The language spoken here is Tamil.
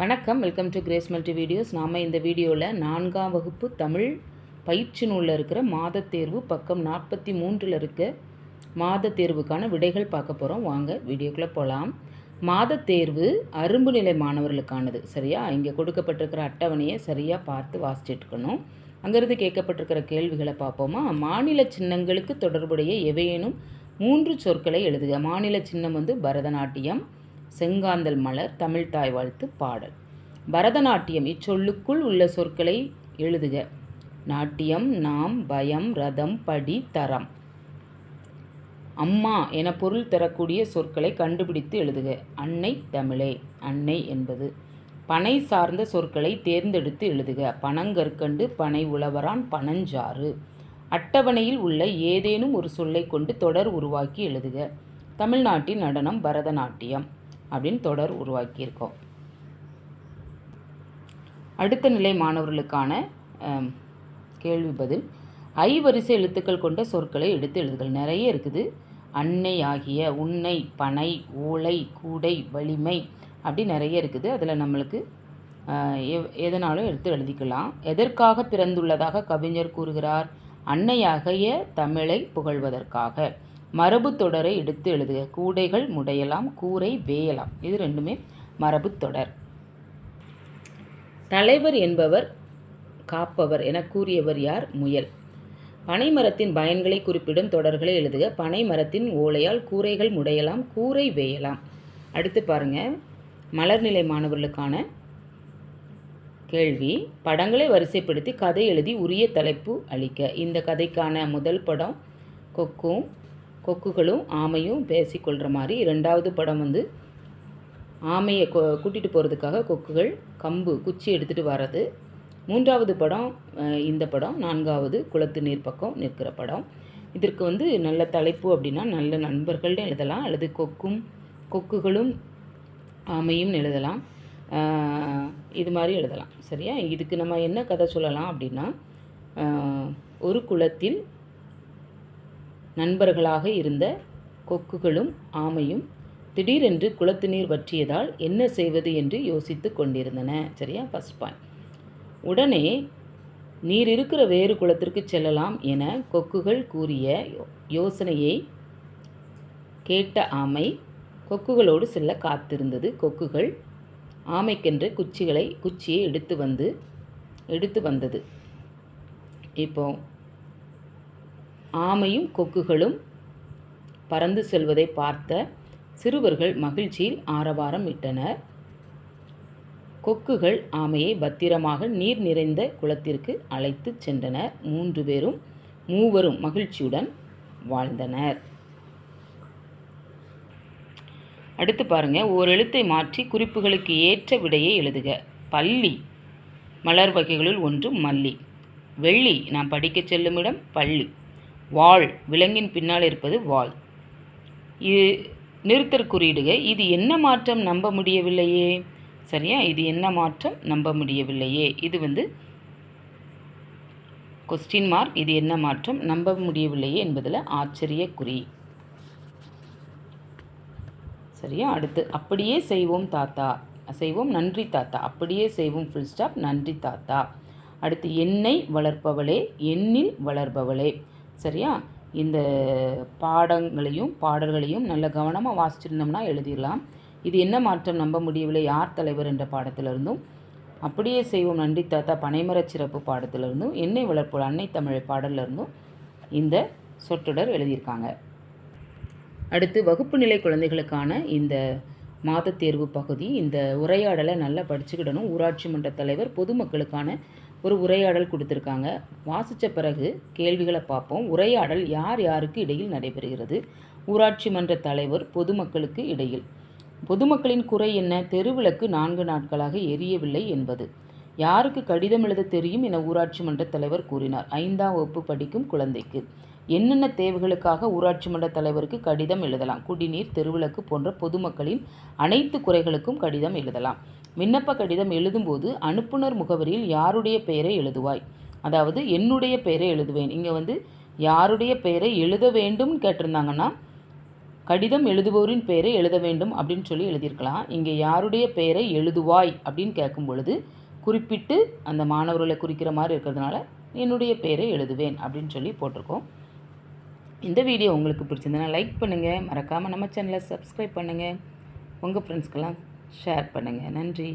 வணக்கம். Welcome to Grace multi videos நாம் இந்த வீடியோவில் நான்காம் வகுப்பு தமிழ் பயிற்சி நூலில் இருக்கிற மாதத் தேர்வு பக்கம் நாற்பத்தி மூன்றில் இருக்க மாதத் தேர்வுக்கான விடைகள் பார்க்க போகிறோம் வாங்க வீடியோக்குள்ளே போகலாம் மாதத் தேர்வு அரும்பு நிலை மாணவர்களுக்கானது சரியா? இங்கே கொடுக்கப்பட்டிருக்கிற அட்டவணையை சரியாக பார்த்து வாசிச்சுட்டுக்கணும் அங்கேருந்து கேட்கப்பட்டிருக்கிற கேள்விகளை பார்ப்போமா? மாநில சின்னங்களுக்கு தொடர்புடைய எவையேனும் மூன்று சொற்களை எழுதுக. மாநில சின்னம் வந்து பரதநாட்டியம் செங்காந்தல் மலர் தமிழ் தாய் வாழ்த்து பாடல். பரதநாட்டியம் இச்சொல்லுக்குள் உள்ள சொற்களை எழுதுக. நாட்டியம் நாம் பயம் ரதம் படி தரம். அம்மா என பொருள் தரக்கூடிய சொற்களை கண்டுபிடித்து எழுதுக. அன்னை தமிழே. அன்னை என்பது பனை சார்ந்த சொற்களை தேர்ந்தெடுத்து எழுதுக. பனங்கற்கண்டு பனை உழவரான் பனஞ்சாறு. அட்டவணையில் உள்ள ஏதேனும் ஒரு சொல்லை கொண்டு தொடர் உருவாக்கி எழுதுக. தமிழ்நாட்டின் நடனம் பரதநாட்டியம். அப்படின்னு தொடர் உருவாக்கியிருக்கோம். அடுத்த நிலை மாணவர்களுக்கான கேள்வி பதில். ஐ வரிசை எழுத்துக்கள் கொண்ட சொற்களை எடுத்து எழுதுகள் நிறைய இருக்குது. அன்னை ஆகிய உன்னை பனை ஓலை கூடை வலிமை அப்படி நிறைய இருக்குது. அதில் நம்மளுக்கு எதனாலும் எடுத்து எழுதிக்கலாம். எதற்காக பிறந்துள்ளதாக கவிஞர் கூறுகிறார்? அன்னையாகிய தமிழை புகழ்வதற்காக. மரபு தொடரை எடுத்து எழுதுக. கூடைகள் முடையலாம் கூரை வேயலாம். இது ரெண்டுமே மரபு தொடர். தலைவர் என்பவர் காப்பவர் என கூறியவர் யார்? முயல். பனைமரத்தின் பயன்களை குறிப்பிடும் தொடர்களை எழுதுக. பனை மரத்தின் ஓலையால் கூரைகள் முடையலாம் கூரை வேயலாம். அடுத்து பாருங்க. மலர்நிலை மாணவர்களுக்கான கேள்வி. படங்களை வரிசைப்படுத்தி கதை எழுதி உரிய தலைப்பு அளிக்க. இந்த கதைக்கான முதல் படம் கொக்கும் கொக்குகளும் ஆமையும் பேசிக்கொள்கிற மாதிரி ரெண்டாவது படம் வந்து ஆமையை கொ கூட்டிகிட்டு போகிறதுக்காக கொக்குகள் கம்பு குச்சி எடுத்துகிட்டு வர்றது. மூன்றாவது படம் இந்த படம். நான்காவது குளத்து நீர் பக்கம் நிற்கிற படம். இதற்கு வந்து நல்ல தலைப்பு அப்படின்னா நல்ல நண்பர்கள்னு எழுதலாம். அல்லது கொக்கும் கொக்குகளும் ஆமையும் எழுதலாம். இது மாதிரி எழுதலாம். சரியா? இதுக்கு நம்ம என்ன கதை சொல்லலாம் அப்படின்னா ஒரு குளத்தில் நண்பர்களாக இருந்த கொக்குகளும் ஆமையும் திடீரென்று குளத்து நீர் வற்றியதால் என்ன செய்வது என்று யோசித்து கொண்டிருந்தன. சரியா? ஃபஸ்ட் பாயிண்ட் உடனே நீர் இருக்கிற வேறு குளத்திற்கு செல்லலாம் என கொக்குகள் கூறிய யோ- யோசனையை கேட்ட ஆமை கொக்குகளோடு செல்ல காத்திருந்தது. கொக்குகள் ஆமைக்கென்று குச்சிகளை குச்சியை எடுத்து வந்து எடுத்து வந்தது. இப்போ ஆமையும் கொக்குகளும் பறந்து செல்வதை பார்த்த சிறுவர்கள் மகிழ்ச்சியில் ஆரவாரம் இட்டனர். கொக்குகள் ஆமையை பத்திரமாக நீர் நிறைந்த குளத்திற்கு அழைத்துச் சென்றனர். மூன்று பேரும் மூவரும் மகிழ்ச்சியுடன் வாழ்ந்தனர். அடுத்து பாருங்க. ஓர் எழுத்தை மாற்றி குறிப்புகளுக்கு ஏற்ற விடையை எழுதுக. பள்ளி மலர் வகைகளுள் ஒன்று மல்லி. வெள்ளி நாம் படிக்கச் செல்லும் இடம் பள்ளி. வாள் விலங்கின் பின்னால் இருப்பது வாள் இது நிறுத்தற் குறியீடுக. இது என்ன மாற்றம் நம்ப முடியவில்லையே? சரியா? இது என்ன மாற்றம் நம்ப முடியவில்லையே? இது வந்து கொஸ்டின் மார்க் இது என்ன மாற்றம் நம்ப முடியவில்லையே என்பதில் ஆச்சரிய குறி. சரியா? அடுத்து அப்படியே செய்வோம் தாத்தா. செய்வோம் நன்றி தாத்தா. அப்படியே செய்வோம் ஃபுல் ஸ்டாப் நன்றி தாத்தா. அடுத்து எண்ணெய் வளர்ப்பவளே எண்ணில் வளர்பவளே. சரியா? இந்த பாடங்களையும் பாடல்களையும் நல்ல கவனமாக வாசிச்சிருந்தோம்னா எழுதிடலாம். இது என்ன மாற்றம் நம்ப முடியவில்லை? யார் தலைவர் என்ற பாடத்திலிருந்தும். அப்படியே செய்வோம் நன்றி தாத்தா. பனைமரச் சிறப்பு பாடத்திலிருந்தும் என்னை வளர்ப்பு அன்னை தமிழை பாடல்ல இருந்தும் இந்த சொற்றொடர் எழுதியிருக்காங்க. அடுத்து வகுப்பு நிலை குழந்தைகளுக்கான இந்த மாத தேர்வு பகுதி. இந்த உரையாடலை நல்லா படிச்சுக்கிடணும். ஊராட்சி மன்ற தலைவர் பொதுமக்களுக்கான ஒரு உரையாடல் கொடுத்துருக்காங்க. வாசித்த பிறகு கேள்விகளை பார்ப்போம். உரையாடல் யார் யாருக்கு இடையில் நடைபெறுகிறது? ஊராட்சி மன்ற தலைவர் பொதுமக்களுக்கு இடையில். பொதுமக்களின் குறை என்ன? தெருவிளக்கு நான்கு நாட்களாக எரியவில்லை என்பது. யாருக்கு கடிதம் எழுத தெரியும் என ஊராட்சி மன்ற தலைவர் கூறினார். ஐந்தாம் வகுப்பு படிக்கும் குழந்தைக்கு. என்னென்ன தேவைகளுக்காக ஊராட்சி மன்ற தலைவருக்கு கடிதம் எழுதலாம்? குடிநீர் தெருவிளக்கு போன்ற பொதுமக்களின் அனைத்து குறைகளுக்கும் கடிதம் எழுதலாம். விண்ணப்ப கடிதம் எழுதும்போது அனுப்புனர் முகவரியில் யாருடைய பெயரை எழுதுவாய்? அதாவது என்னுடைய பெயரை எழுதுவேன். இங்கே வந்து யாருடைய பெயரை எழுத வேண்டும் கேட்டிருந்தாங்கன்னா கடிதம் எழுதுபவரின் பெயரை எழுத வேண்டும் அப்படின்னு சொல்லி எழுதியிருக்கலாம். இங்கே யாருடைய பெயரை எழுதுவாய் அப்படின்னு கேட்கும் பொழுது குறிப்பிட்டு அந்த மாணவர்களை குறிக்கிற மாதிரி இருக்கிறதுனால என்னுடைய பெயரை எழுதுவேன் அப்படின்னு சொல்லி போட்டிருக்கோம். இந்த வீடியோ உங்களுக்கு பிடிச்சிருந்ததுன்னா லைக் பண்ணுங்கள் மறக்காமல் நம்ம சேனலை சப்ஸ்கிரைப் பண்ணுங்கள் உங்கள் ஃப்ரெண்ட்ஸ்க்கெல்லாம் ஷேர் பண்ணுங்கள் நன்றி.